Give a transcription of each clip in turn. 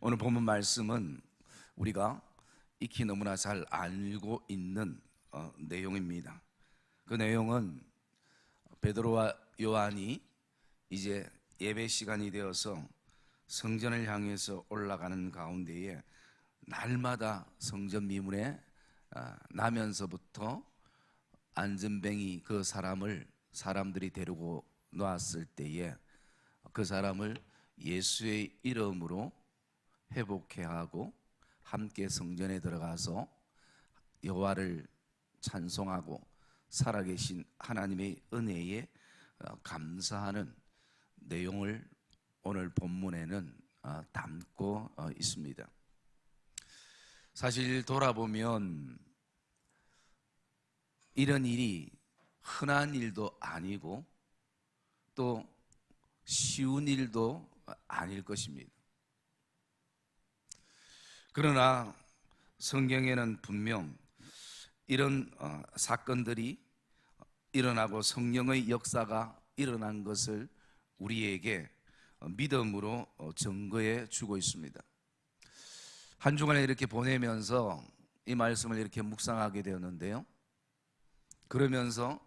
오늘 본문 말씀은 우리가 익히 너무나 잘 알고 있는 어, 내용입니다. 그 내용은 베드로와 요한이 이제 예배 시간이 되어서 성전을 향해서 올라가는 가운데에 날마다 성전 미문에 아, 나면서부터 안전뱅이 그 사람을 사람들이 데리고 놓았을 때에 그 사람을 예수의 이름으로 회복해 하고 함께 성전에 들어가서 여호와를 찬송하고 살아계신 하나님의 은혜에 어, 감사하는 내용을 오늘 본문에는 어, 담고 어, 있습니다. 사실 돌아보면 이런 일이 흔한 일도 아니고 또 쉬운 일도 아닐 것입니다. 그러나 성경에는 분명 이런 어, 사건들이 일어나고 성령의 역사가 일어난 것을 우리에게 어, 믿음으로 어, 증거해 주고 있습니다. 한 주간에 이렇게 보내면서 이 말씀을 이렇게 묵상하게 되었는데요. 그러면서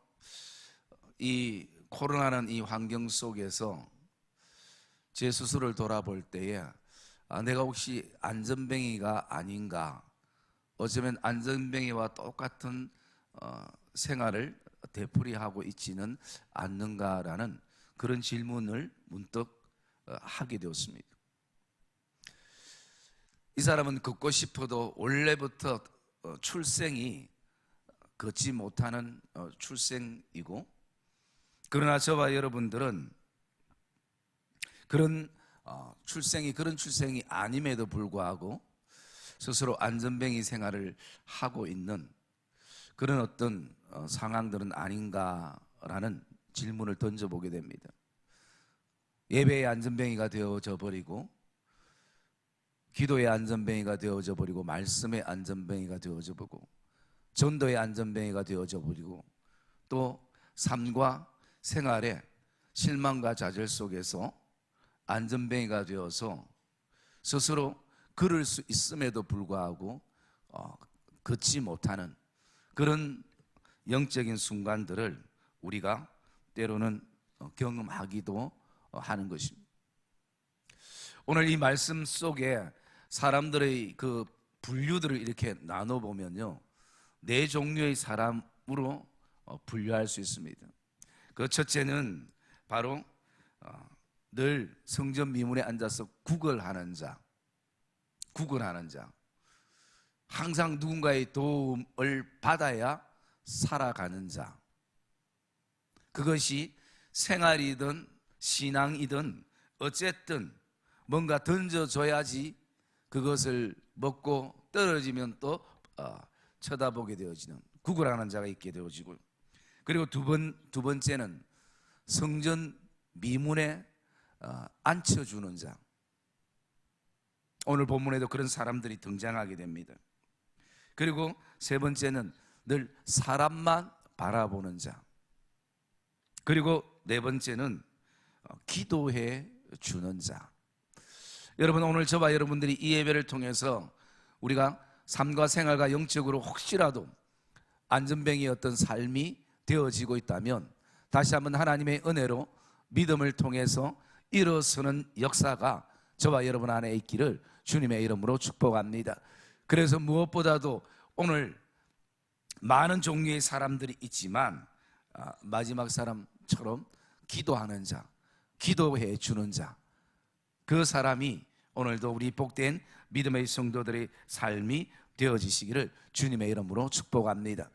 이 코로나는 이 환경 속에서 제 스스로를 돌아볼 때에 아, 내가 혹시 안전뱅이가 아닌가? 어쩌면 안전뱅이와 똑같은 어, 생활을 되풀이하고 있지는 않는가라는 그런 질문을 문득 어, 하게 되었습니다. 이 사람은 걷고 싶어도 원래부터 어, 출생이 걷지 못하는 어, 출생이고 그러나 저와 여러분들은 그런 어, 출생이 그런 출생이 아님에도 불구하고 스스로 안전뱅이 생활을 하고 있는 그런 어떤 어, 상황들은 아닌가라는 질문을 던져보게 됩니다. 예배의 안전뱅이가 되어져 버리고 기도의 안전뱅이가 되어져 버리고 말씀의 안전뱅이가 되어져 보고 전도의 안전뱅이가 되어져 버리고 또 삶과 생활의 실망과 좌절 속에서 안전뱅이가 되어서 스스로 걸을 수 있음에도 불구하고 어, 걷지 못하는 그런 영적인 순간들을 우리가 때로는 어, 경험하기도 어, 하는 것입니다. 오늘 이 말씀 속에 사람들의 그 분류들을 이렇게 나눠 보면요. 네 종류의 사람으로 어, 분류할 수 있습니다. 그 첫째는 바로 어, 늘 성전 미문에 앉아서 구걸하는 자, 구걸하는 자. 항상 누군가의 도움을 받아야 살아가는 자. 그것이 생활이든 신앙이든 어쨌든 뭔가 던져줘야지 그것을 먹고 떨어지면 또 어, 쳐다보게 되어지는 구걸하는 자가 있게 되어지고 그리고 두 번 두 번째는 성전 미문에 어, 앉혀주는 자. 오늘 본문에도 그런 사람들이 등장하게 됩니다. 그리고 세 번째는 늘 사람만 바라보는 자. 그리고 네 번째는 어, 기도해 주는 자. 여러분 오늘 저와 여러분들이 이 예배를 통해서 우리가 삶과 생활과 영적으로 혹시라도 안전뱅이 어떤 삶이 되어지고 있다면 다시 한번 하나님의 은혜로 믿음을 통해서 일어서는 역사가 저와 여러분 안에 있기를 주님의 이름으로 축복합니다. 그래서 무엇보다도 오늘 많은 종류의 사람들이 있지만 아, 마지막 사람처럼 기도하는 자, 기도해 주는 자, 그 사람이 오늘도 우리 복된 믿음의 성도들의 삶이 되어지시기를 주님의 이름으로 축복합니다.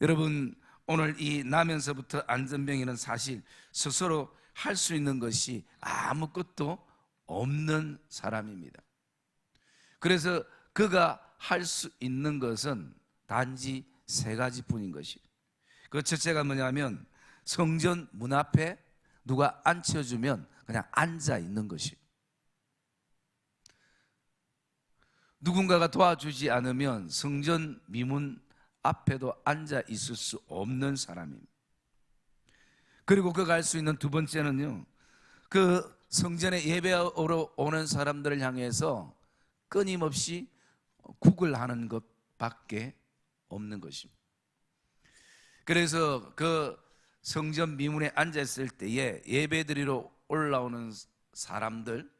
여러분 오늘 이 나면서부터 안전병이는 사실 스스로 할 수 있는 것이 아무것도 없는 사람입니다. 그래서 그가 할 수 있는 것은 단지 세 가지뿐인 것이. 그 첫째가 뭐냐면 성전 문 앞에 누가 앉혀주면 그냥 앉아 있는 것이. 누군가가 도와주지 않으면 성전 미문 앞에도 앉아 있을 수 없는 사람입니다. 그리고 그가 할수 있는 두 번째는요. 그 성전에 예배하러 오는 사람들을 향해서 끊임없이 국을 하는 것밖에 없는 것입니다. 그래서 그 성전 미문에 앉았을 때에 예배드리러 올라오는 사람들,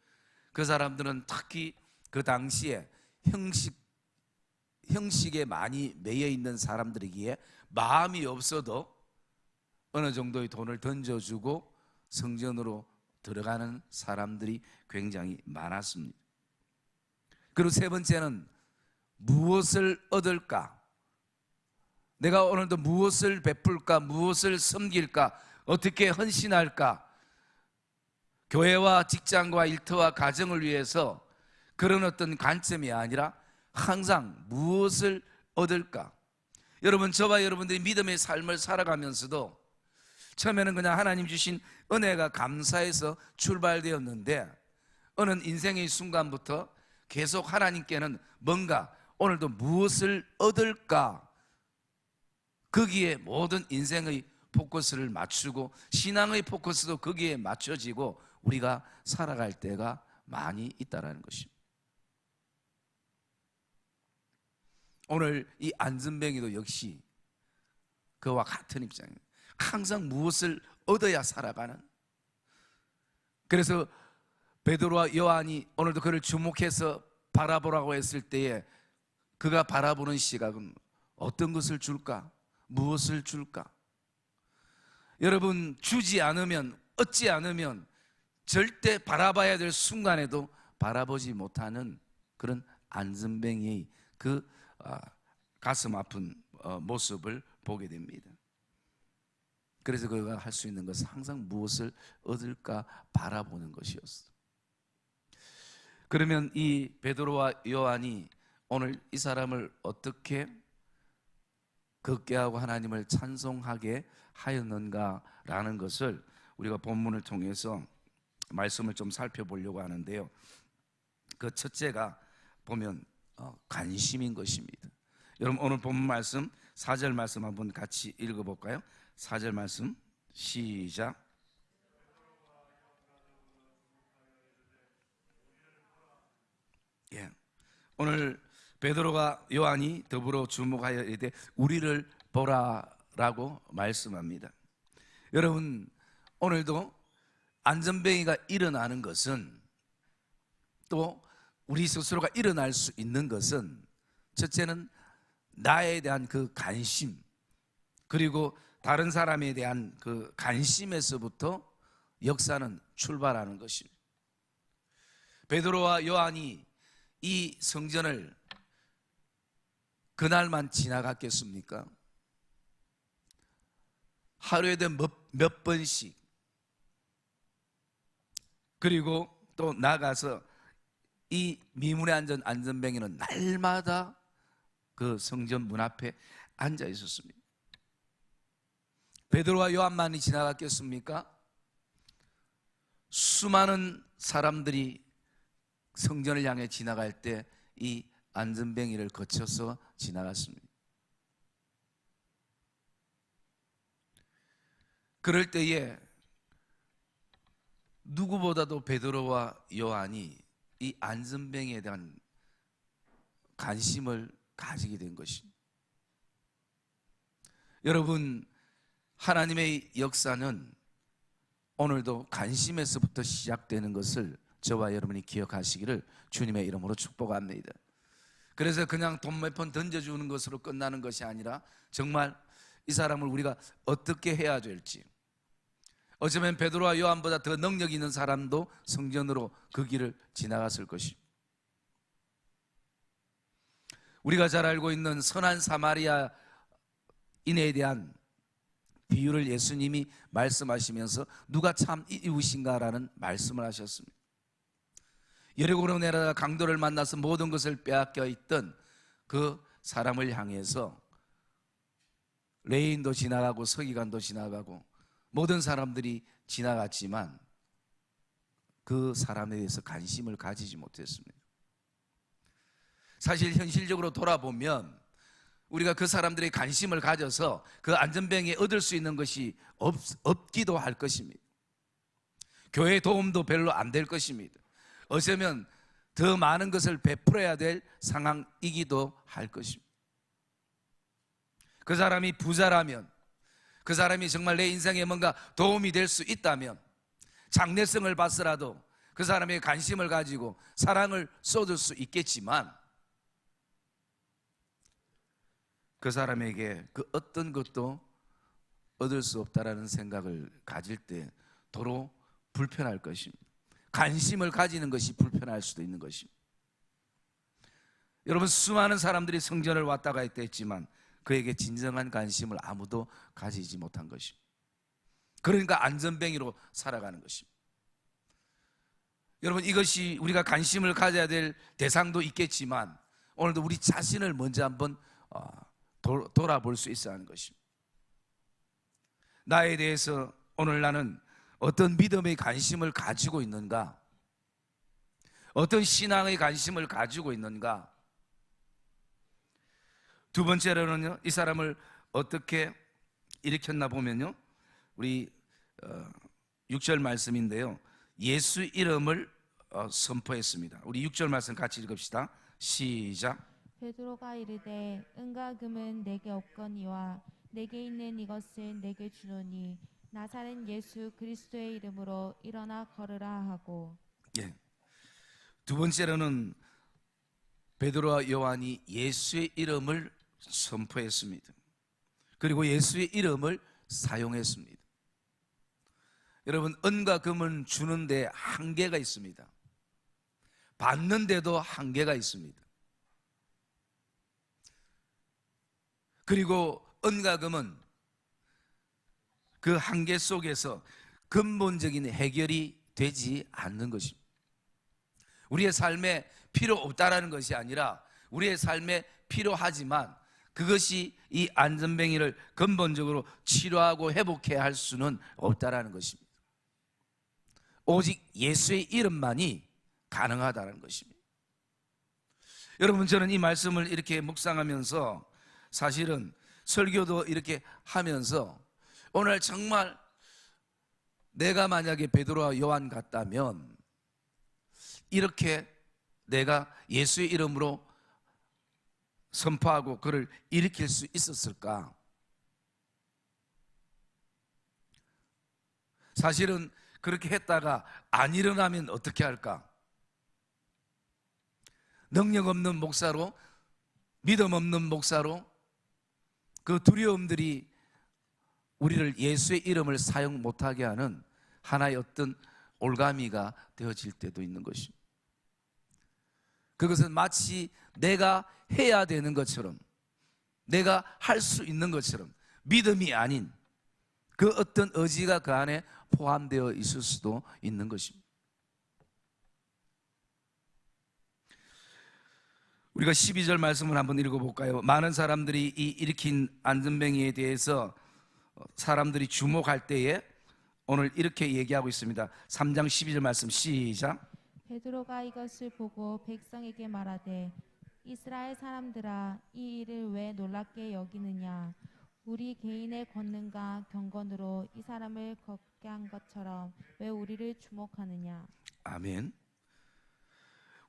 그 사람들은 특히 그 당시에 형식 형식에 많이 매여 있는 사람들이기에 마음이 없어도 어느 정도의 돈을 던져주고 성전으로 들어가는 사람들이 굉장히 많았습니다. 그리고 세 번째는 무엇을 얻을까? 내가 오늘도 무엇을 베풀까? 무엇을 섬길까? 어떻게 헌신할까? 교회와 직장과 일터와 가정을 위해서 그런 어떤 관점이 아니라 항상 무엇을 얻을까? 여러분, 저와 여러분들이 믿음의 삶을 살아가면서도 처음에는 그냥 하나님 주신 은혜가 감사해서 출발되었는데 어느 인생의 순간부터 계속 하나님께는 뭔가 오늘도 무엇을 얻을까? 거기에 모든 인생의 포커스를 맞추고 신앙의 포커스도 거기에 맞춰지고 우리가 살아갈 때가 많이 있다라는 것입니다. 오늘 이 안전뱅이도 역시 그와 같은 입장입니다. 항상 무엇을 얻어야 살아가는. 그래서 베드로와 요한이 오늘도 그를 주목해서 바라보라고 했을 때에 그가 바라보는 시각은 어떤 것을 줄까? 무엇을 줄까? 여러분 주지 않으면 얻지 않으면 절대 바라봐야 될 순간에도 바라보지 못하는 그런 안전뱅이의 그 아, 가슴 아픈 어, 모습을 보게 됩니다. 그래서 그가 할 수 있는 것은 항상 무엇을 얻을까 바라보는 것이었어. 그러면 이 베드로와 요한이 오늘 이 사람을 어떻게 극계하고 하나님을 찬송하게 하였는가라는 것을 우리가 본문을 통해서 말씀을 좀 살펴보려고 하는데요. 그 첫째가 보면 어, 관심인 것입니다. 여러분 오늘 본문 말씀 4절 말씀 한번 같이 읽어 볼까요? 4절 말씀 시작. 예. 오늘 베드로가 요한이 더불어 주목하여 이르되 우리를 보라라고 말씀합니다. 여러분 오늘도 안전뱅이가 일어나는 것은 또 우리 스스로가 일어날 수 있는 것은 첫째는 나에 대한 그 관심 그리고 다른 사람에 대한 그 관심에서부터 역사는 출발하는 것입니다. 베드로와 요한이 이 성전을 그날만 지나갔겠습니까? 하루에 몇, 몇 번씩 그리고 또 나가서 이 미문에 앉은 안전뱅이는 날마다 그 성전 문 앞에 앉아 있었습니다. 베드로와 요한만이 지나갔겠습니까? 수많은 사람들이 성전을 향해 지나갈 때 이 안전뱅이를 거쳐서 지나갔습니다. 그럴 때에 누구보다도 베드로와 요한이 이 안전뱅이에 대한 관심을 가지게 된 것입니다. 여러분, 하나님의 역사는 오늘도 관심에서부터 시작되는 것을 저와 여러분이 기억하시기를 주님의 이름으로 축복합니다. 그래서 그냥 돈 몇 푼 던져주는 것으로 끝나는 것이 아니라 정말 이 사람을 우리가 어떻게 해야 될지 어쩌면 베드로와 요한보다 더 능력 있는 사람도 성전으로 그 길을 지나갔을 것이. 우리가 잘 알고 있는 선한 사마리아인에 대한 비유를 예수님이 말씀하시면서 누가 참 이웃인가라는 말씀을 하셨습니다. 여리고로 내려가 강도를 만나서 모든 것을 빼앗겨 있던 그 사람을 향해서 레인도 지나가고 서기관도 지나가고 모든 사람들이 지나갔지만 그 사람에 대해서 관심을 가지지 못했습니다. 사실 현실적으로 돌아보면 우리가 그 사람들의 관심을 가져서 그 안전병에 얻을 수 있는 것이 없, 없기도 할 것입니다. 교회 도움도 별로 안 될 것입니다. 어쩌면 더 많은 것을 베풀어야 될 상황이기도 할 것입니다. 그 사람이 부자라면 그 사람이 정말 내 인생에 뭔가 도움이 될 수 있다면 장래성을 봤으라도 그 사람의 관심을 가지고 사랑을 쏟을 수 있겠지만 그 사람에게 그 어떤 것도 얻을 수 없다라는 생각을 가질 때 도로 불편할 것입니다. 관심을 가지는 것이 불편할 수도 있는 것입니다. 여러분 수많은 사람들이 성전을 왔다 갔다 했지만 그에게 진정한 관심을 아무도 가지지 못한 것입니다. 그러니까 안전뱅이로 살아가는 것입니다. 여러분 이것이 우리가 관심을 가져야 될 대상도 있겠지만 오늘도 우리 자신을 먼저 한번 어, 도- 돌아볼 수 있어야 하는 것입니다. 나에 대해서 오늘 나는 어떤 믿음의 관심을 가지고 있는가? 어떤 신앙의 관심을 가지고 있는가? 두 번째로는요, 이 사람을 어떻게 일으켰나 보면요, 우리 어, 6절 말씀인데요, 예수 이름을 어, 선포했습니다. 우리 6절 말씀 같이 읽읍시다. 시작. 베드로가 이르되 은과 금은 내게 없거니와 내게 있는 이것을 내게 주노니 나사렛 예수 그리스도의 이름으로 일어나 걸으라 하고 예. 두 번째로는 베드로와 요한이 예수의 이름을 선포했습니다. 그리고 예수의 이름을 사용했습니다. 여러분 은과 금은 주는데 한계가 있습니다. 받는데도 한계가 있습니다. 그리고 은과 금은 그 한계 속에서 근본적인 해결이 되지 않는 것입니다. 우리의 삶에 필요 없다라는 것이 아니라 우리의 삶에 필요하지만 그것이 이 안전뱅이를 근본적으로 치료하고 회복해야 할 수는 없다라는 것입니다. 오직 예수의 이름만이 가능하다는 것입니다. 여러분 저는 이 말씀을 이렇게 묵상하면서 사실은 설교도 이렇게 하면서 오늘 정말 내가 만약에 베드로와 요한 같다면 이렇게 내가 예수의 이름으로 선포하고 그를 일으킬 수 있었을까? 사실은 그렇게 했다가 안 일어나면 어떻게 할까? 능력 없는 목사로 믿음 없는 목사로 그 두려움들이 우리를 예수의 이름을 사용 못하게 하는 하나의 어떤 올가미가 되어질 때도 있는 것입니다. 그것은 마치 내가 해야 되는 것처럼 내가 할 수 있는 것처럼 믿음이 아닌 그 어떤 의지가 그 안에 포함되어 있을 수도 있는 것입니다. 우리가 12절 말씀을 한번 읽어볼까요? 많은 사람들이 이 일으킨 안전뱅이에 대해서 사람들이 주목할 때에 오늘 이렇게 얘기하고 있습니다. 3장 12절 말씀 시작. 베드로가 이것을 보고 백성에게 말하되 이스라엘 사람들아 이 일을 왜 놀랍게 여기느냐 우리 개인의 권능과 경건으로 이 사람을 걷게 한 것처럼 왜 우리를 주목하느냐 아멘.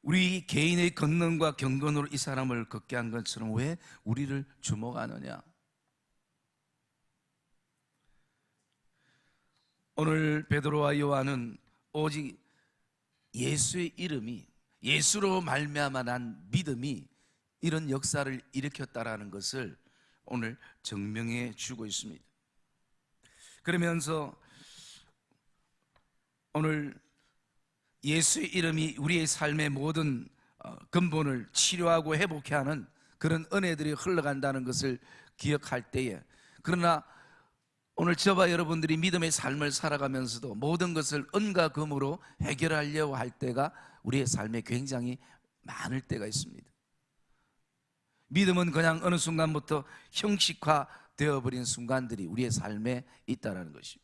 우리 개인의 권능과 경건으로 이 사람을 걷게 한 것처럼 왜 우리를 주목하느냐? 오늘 베드로와 요한은 오직 예수의 이름이 예수로 말미암아 난 믿음이 이런 역사를 일으켰다라는 것을 오늘 증명해 주고 있습니다. 그러면서 오늘 예수의 이름이 우리의 삶의 모든 어, 근본을 치료하고 회복해 하는 그런 은혜들이 흘러간다는 것을 기억할 때에 그러나 오늘 저와 여러분들이 믿음의 삶을 살아가면서도 모든 것을 은과 금으로 해결하려고 할 때가 우리의 삶에 굉장히 많을 때가 있습니다. 믿음은 그냥 어느 순간부터 형식화 되어버린 순간들이 우리의 삶에 있다라는 것입니다.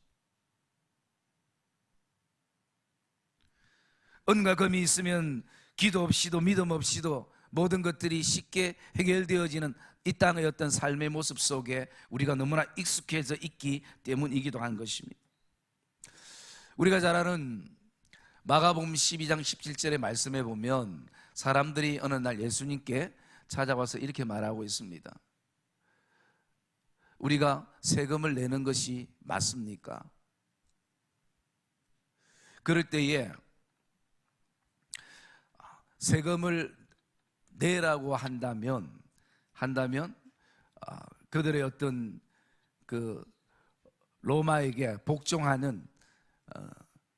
은과 금이 있으면 기도 없이도 믿음 없이도 모든 것들이 쉽게 해결되어지는 이 땅의 어떤 삶의 모습 속에 우리가 너무나 익숙해져 있기 때문이기도 한 것입니다. 우리가 잘 아는 마가복음 12장 17절의 말씀에 보면 사람들이 어느 날 예수님께 찾아와서 이렇게 말하고 있습니다. 우리가 세금을 내는 것이 맞습니까? 그럴 때에 세금을 내라고 한다면 한다면 아, 그들의 어떤 그 로마에게 복종하는 어,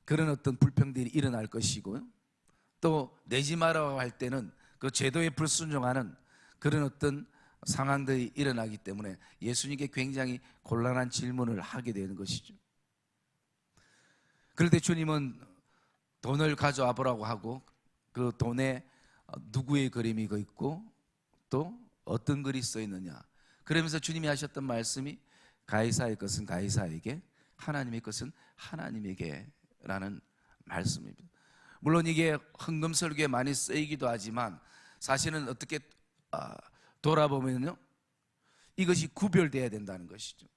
그런 어떤 불평들이 일어날 것이고요. 또 내지 마라고 할 때는 그 제도에 불순종하는 그런 어떤 상황들이 일어나기 때문에 예수님께 굉장히 곤란한 질문을 하게 되는 것이죠. 때 주님은 돈을 가져와 보라고 하고 그 돈에 누구의 그림이 그 있고 또 어떤 글이 써 있느냐. 그러면서 주님이 하셨던 말씀이 가이사의 것은 가이사에게 하나님의 것은 하나님에게라는 말씀입니다. 물론 이게 헌금설교에 많이 쓰이기도 하지만 사실은 어떻게 아, 돌아보면요 이것이 구별돼야 된다는 것이죠.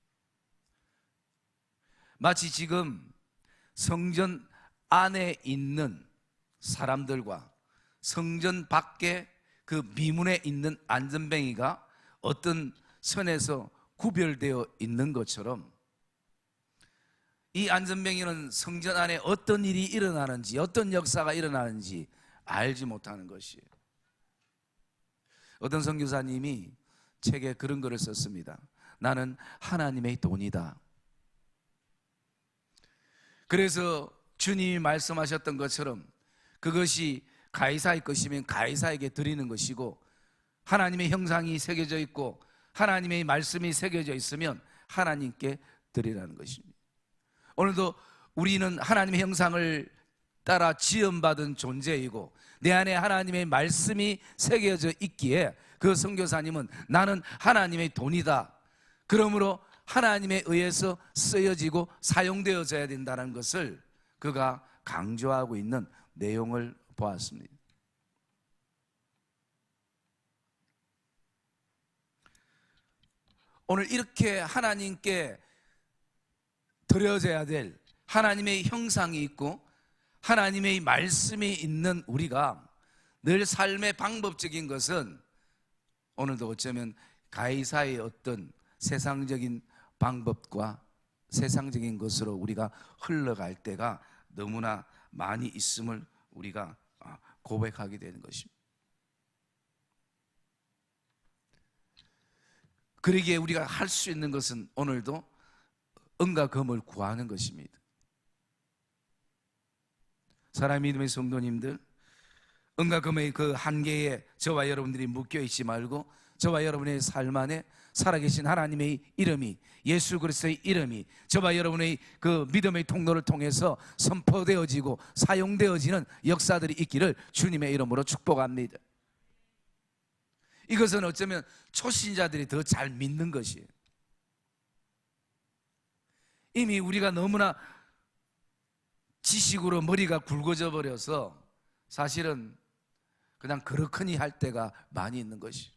마치 지금 성전 안에 있는 사람들과 성전 밖에 그 미문에 있는 안전뱅이가 어떤 선에서 구별되어 있는 것처럼 이 안전뱅이는 성전 안에 어떤 일이 일어나는지 어떤 역사가 일어나는지 알지 못하는 것이에요. 어떤 선교사님이 책에 그런 글을 썼습니다. 나는 하나님의 돈이다. 그래서 주님이 말씀하셨던 것처럼 그것이 가이사의 것이면 가이사에게 드리는 것이고 하나님의 형상이 새겨져 있고 하나님의 말씀이 새겨져 있으면 하나님께 드리라는 것입니다. 오늘도 우리는 하나님의 형상을 따라 지음받은 존재이고 내 안에 하나님의 말씀이 새겨져 있기에 그 선교사님은 나는 하나님의 돈이다. 그러므로 하나님에 의해서 쓰여지고 사용되어져야 된다는 것을 그가 강조하고 있는 내용을 보았습니다. 오늘 이렇게 하나님께 드려져야 될 하나님의 형상이 있고 하나님의 말씀이 있는 우리가 늘 삶의 방법적인 것은 오늘도 어쩌면 가이사의 어떤 세상적인 방법과 세상적인 것으로 우리가 흘러갈 때가 너무나 많이 있음을 우리가 아, 고백하게 되는 것입니다. 그러기에 우리가 할 수 있는 것은 오늘도 은과 금을 구하는 것입니다. 사람 믿음의 성도님들, 은과 금의 그 한계에 저와 여러분들이 묶여 있지 말고 저와 여러분의 삶 안에 살아계신 하나님의 이름이 예수 그리스도의 이름이 저와 여러분의 그 믿음의 통로를 통해서 선포되어지고 사용되어지는 역사들이 있기를 주님의 이름으로 축복합니다. 이것은 어쩌면 초신자들이 더 잘 믿는 것이에요. 이미 우리가 너무나 지식으로 머리가 굵어져 버려서 사실은 그냥 그렇거니 할 때가 많이 있는 것이.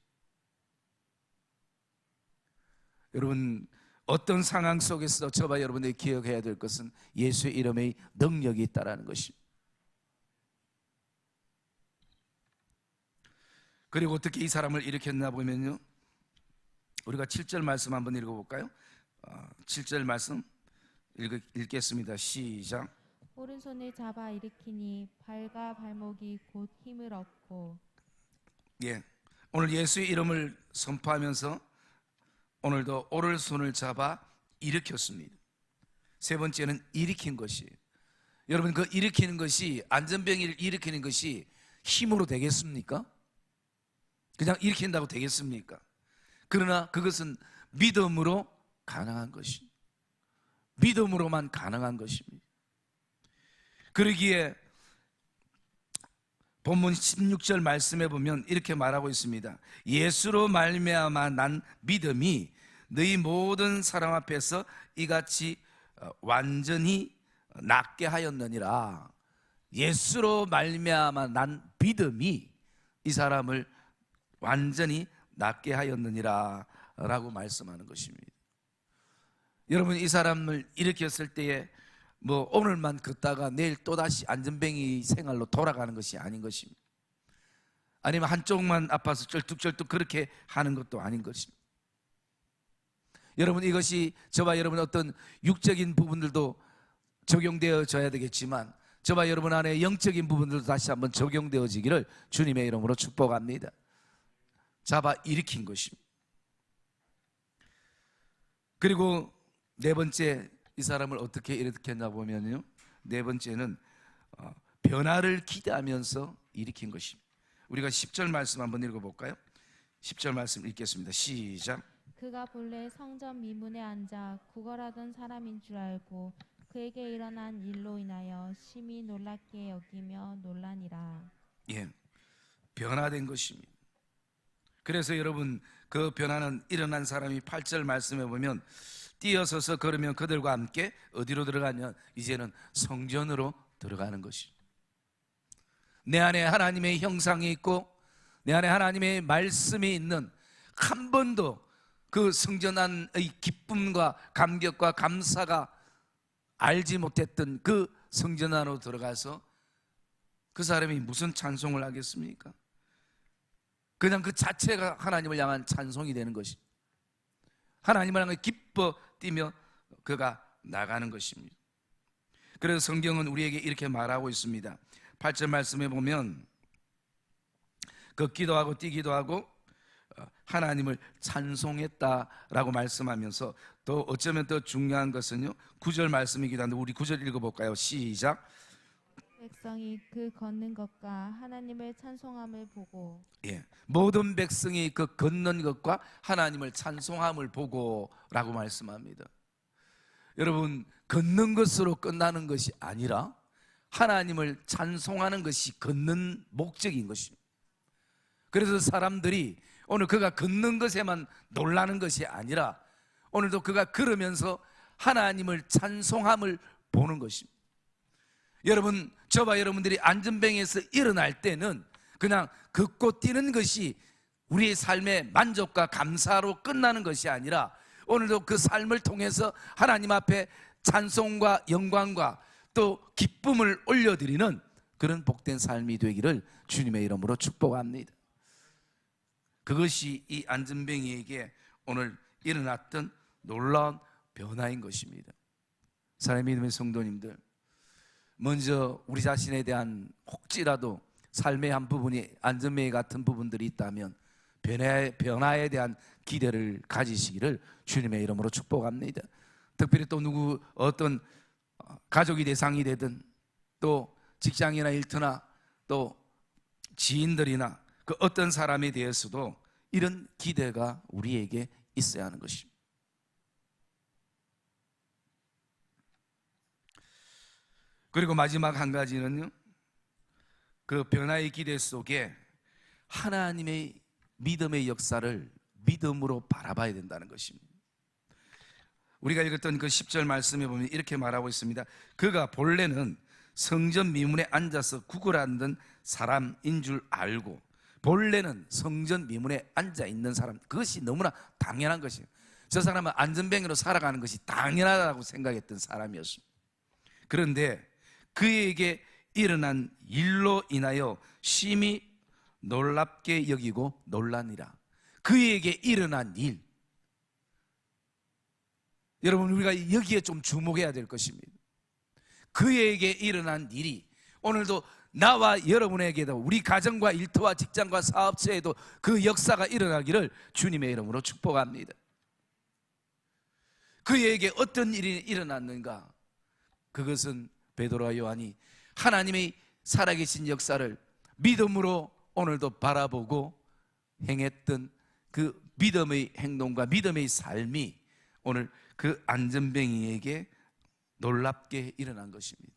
여러분 어떤 상황 속에서 저와 여러분들이 기억해야 될 것은 예수의 이름의 능력이 있다라는 것입니다. 그리고 어떻게 이 사람을 일으켰나 보면요. 우리가 7절 말씀 한번 읽어볼까요? 7절 말씀 읽, 읽겠습니다. 시작. 오른손을 잡아 일으키니 발과 발목이 곧 힘을 얻고 예. 오늘 예수의 이름을 선포하면서 오늘도 오른손을 잡아 일으켰습니다. 세 번째는 일으킨 것이에요. 여러분 그 일으키는 것이 안전병이를 일으키는 것이 힘으로 되겠습니까? 그냥 일으킨다고 되겠습니까? 그러나 그것은 믿음으로 가능한 것이 믿음으로만 가능한 것입니다. 그러기에 본문 16절 말씀에 보면 이렇게 말하고 있습니다. 예수로 말미암아 난 믿음이 너희 모든 사람 앞에서 이같이 어, 완전히 낫게 하였느니라. 예수로 말미암아 난 믿음이 이 사람을 완전히 낫게 하였느니라 라고 말씀하는 것입니다. 여러분 이 사람을 일으켰을 때에 뭐 오늘만 걷다가 내일 또다시 안전뱅이 생활로 돌아가는 것이 아닌 것입니다. 아니면 한쪽만 아파서 쩔뚝쩔뚝 그렇게 하는 것도 아닌 것입니다. 여러분 이것이 저와 여러분 어떤 육적인 부분들도 적용되어져야 되겠지만 저와 여러분 안에 영적인 부분들도 다시 한번 적용되어지기를 주님의 이름으로 축복합니다. 잡아 일으킨 것입니다. 그리고 네 번째 이 사람을 어떻게 일으켰나 보면요. 네 번째는 어, 변화를 기대하면서 일으킨 것입니다. 우리가 10절 말씀 한번 읽어볼까요? 10절 말씀 읽겠습니다. 시작. 그가 본래 성전 미문에 앉아 구걸하던 사람인 줄 알고 그에게 일어난 일로 인하여 심히 놀랍게 여기며 놀라니라. 예, 변화된 것입니다. 그래서 여러분 그 변화는 일어난 사람이 8절 말씀에 보면 뛰어서서 걸으면 그들과 함께 어디로 들어가냐 이제는 성전으로 들어가는 것이. 내 안에 하나님의 형상이 있고 내 안에 하나님의 말씀이 있는 한 번도 그 성전 안의 기쁨과 감격과 감사가 알지 못했던 그 성전 안으로 들어가서 그 사람이 무슨 찬송을 하겠습니까? 그냥 그 자체가 하나님을 향한 찬송이 되는 것이. 하나님을 향해 기뻐 뛰며 그가 나가는 것입니다. 그래서 성경은 우리에게 이렇게 말하고 있습니다. 8절 말씀에 보면 걷기도 하고 뛰기도 하고 어, 하나님을 찬송했다라고 말씀하면서 또 어쩌면 더 중요한 것은요. 9절 말씀이기도 한데 우리 9절 읽어 볼까요? 시작. 백성이 그 걷는 것과 하나님을 찬송함을 보고 예. 모든 백성이 그 걷는 것과 하나님을 찬송함을 보고라고 말씀합니다. 여러분, 걷는 것으로 끝나는 것이 아니라 하나님을 찬송하는 것이 걷는 목적인 것입니다. 그래서 사람들이 오늘 그가 걷는 것에만 놀라는 것이 아니라 오늘도 그가 걸으면서 하나님을 찬송함을 보는 것입니다. 여러분, 저와 여러분들이 안전뱅에서 일어날 때는 그냥 걷고 뛰는 것이 우리의 삶의 만족과 감사로 끝나는 것이 아니라 오늘도 그 삶을 통해서 하나님 앞에 찬송과 영광과 또 기쁨을 올려드리는 그런 복된 삶이 되기를 주님의 이름으로 축복합니다. 그것이 이 안전뱅이에게 오늘 일어났던 놀라운 변화인 것입니다. 사랑의 믿음의 성도님들, 먼저 우리 자신에 대한 혹시라도 삶의 한 부분이 안전매의 같은 부분들이 있다면 변화에, 변화에 대한 기대를 가지시기를 주님의 이름으로 축복합니다. 특별히 또 누구 어떤 어, 가족이 대상이 되든 또 직장이나 일터나 또 지인들이나 그 어떤 사람에 대해서도 이런 기대가 우리에게 있어야 하는 것입니다. 그리고 마지막 한 가지는요. 그 변화의 기대 속에 하나님의 믿음의 역사를 믿음으로 바라봐야 된다는 것입니다. 우리가 읽었던 그 10절 말씀에 보면 이렇게 말하고 있습니다. 그가 본래는 성전 미문에 앉아서 구걸하던 사람인 줄 알고 본래는 성전 미문에 앉아 있는 사람 그것이 너무나 당연한 것이에요. 저 사람은 안전뱅이로 살아가는 것이 당연하다고 생각했던 사람이었습니다. 그런데 그에게 일어난 일로 인하여 심히 놀랍게 여기고 놀라니라. 그에게 일어난 일. 여러분 우리가 여기에 좀 주목해야 될 것입니다. 그에게 일어난 일이 오늘도 나와 여러분에게도 우리 가정과 일터와 직장과 사업체에도 그 역사가 일어나기를 주님의 이름으로 축복합니다. 그에게 어떤 일이 일어났는가? 그것은 베드로와 요한이 하나님의 살아계신 역사를 믿음으로 오늘도 바라보고 행했던 그 믿음의 행동과 믿음의 삶이 오늘 그 안전뱅이에게 놀랍게 일어난 것입니다.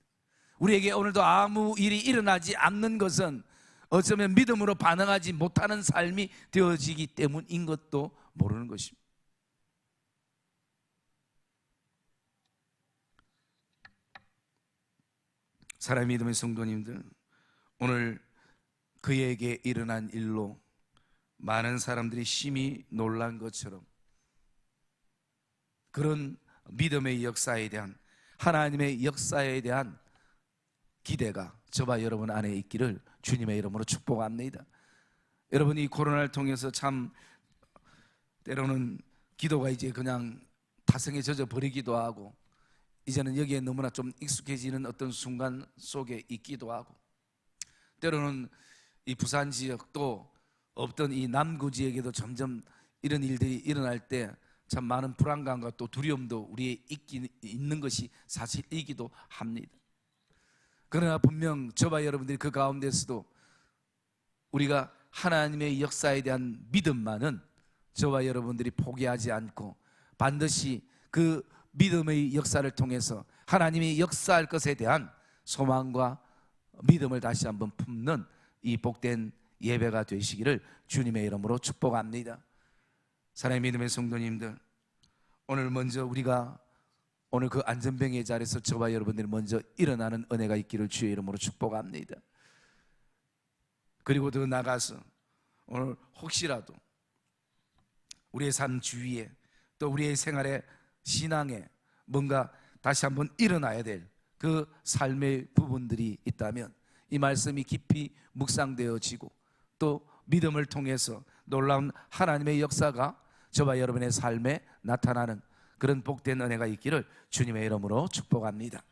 우리에게 오늘도 아무 일이 일어나지 않는 것은 어쩌면 믿음으로 반응하지 못하는 삶이 되어지기 때문인 것도 모르는 것입니다. 사랑의 믿음의 성도님들, 오늘 그에게 일어난 일로 많은 사람들이 심히 놀란 것처럼 그런 믿음의 역사에 대한 하나님의 역사에 대한 기대가 저와 여러분 안에 있기를 주님의 이름으로 축복합니다. 여러분 이 코로나를 통해서 참 때로는 기도가 이제 그냥 타성에 젖어 버리기도 하고 이제는 여기에 너무나 좀 익숙해지는 어떤 순간 속에 있기도 하고 때로는 이 부산 지역도 없던 이 남구 지역에도 점점 이런 일들이 일어날 때 참 많은 불안감과 또 두려움도 우리에 있기, 있는 것이 사실이기도 합니다. 그러나 분명 저와 여러분들이 그 가운데서도 우리가 하나님의 역사에 대한 믿음만은 저와 여러분들이 포기하지 않고 반드시 그 믿음의 역사를 통해서 하나님이 역사할 것에 대한 소망과 믿음을 다시 한번 품는 이 복된 예배가 되시기를 주님의 이름으로 축복합니다. 사랑의 믿음의 성도님들, 오늘 먼저 우리가 오늘 그 안전병의 자리에서 저와 여러분들이 먼저 일어나는 은혜가 있기를 주의 이름으로 축복합니다. 그리고 더 나가서 오늘 혹시라도 우리의 삶 주위에 또 우리의 생활에 신앙에 뭔가 다시 한번 일어나야 될 그 삶의 부분들이 있다면 이 말씀이 깊이 묵상되어지고 또 믿음을 통해서 놀라운 하나님의 역사가 저와 여러분의 삶에 나타나는 그런 복된 은혜가 있기를 주님의 이름으로 축복합니다.